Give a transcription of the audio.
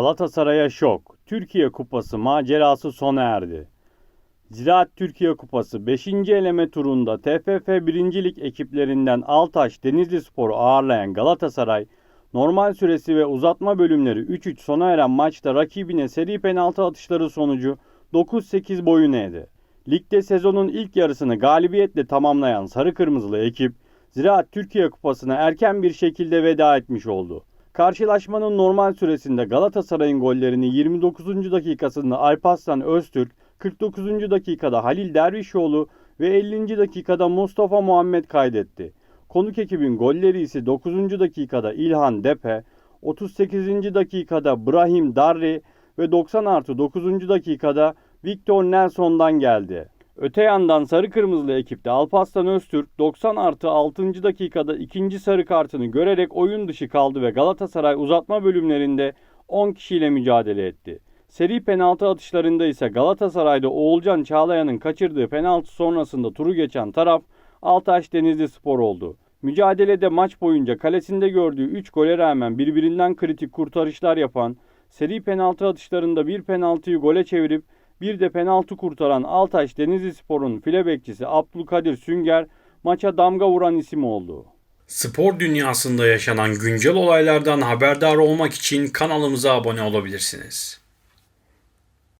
Galatasaray'a şok. Türkiye Kupası macerası sona erdi. Ziraat Türkiye Kupası 5. eleme turunda TFF 1. Lig ekiplerinden Altaş Denizli Spor'u ağırlayan Galatasaray, normal süresi ve uzatma bölümleri 3-3 sona eren maçta rakibine seri penaltı atışları sonucu 9-8 boyun eğdi. Ligde sezonun ilk yarısını galibiyetle tamamlayan Sarı Kırmızılı ekip, Ziraat Türkiye Kupası'na erken bir şekilde veda etmiş oldu. Karşılaşmanın normal süresinde Galatasaray'ın gollerini 29. dakikasında Alparslan Öztürk, 49. dakikada Halil Dervişoğlu ve 50. dakikada Mustafa Muhammed kaydetti. Konuk ekibin golleri ise 9. dakikada İlhan Depe, 38. dakikada Brahim Darri ve 90 artı 9. dakikada Victor Nelson'dan geldi. Öte yandan sarı kırmızılı ekipte Alparslan Öztürk 90 artı 6. dakikada ikinci sarı kartını görerek oyun dışı kaldı ve Galatasaray uzatma bölümlerinde 10 kişiyle mücadele etti. Seri penaltı atışlarında ise Galatasaray'da Oğulcan Çağlayan'ın kaçırdığı penaltı sonrasında turu geçen taraf Altaş Denizli Spor oldu. Mücadelede maç boyunca kalesinde gördüğü 3 gole rağmen birbirinden kritik kurtarışlar yapan, seri penaltı atışlarında bir penaltıyı gole çevirip bir de penaltı kurtaran Altaş Denizli Spor'un file bekçisi Abdülkadir Sünger maça damga vuran isim oldu. Spor dünyasında yaşanan güncel olaylardan haberdar olmak için kanalımıza abone olabilirsiniz.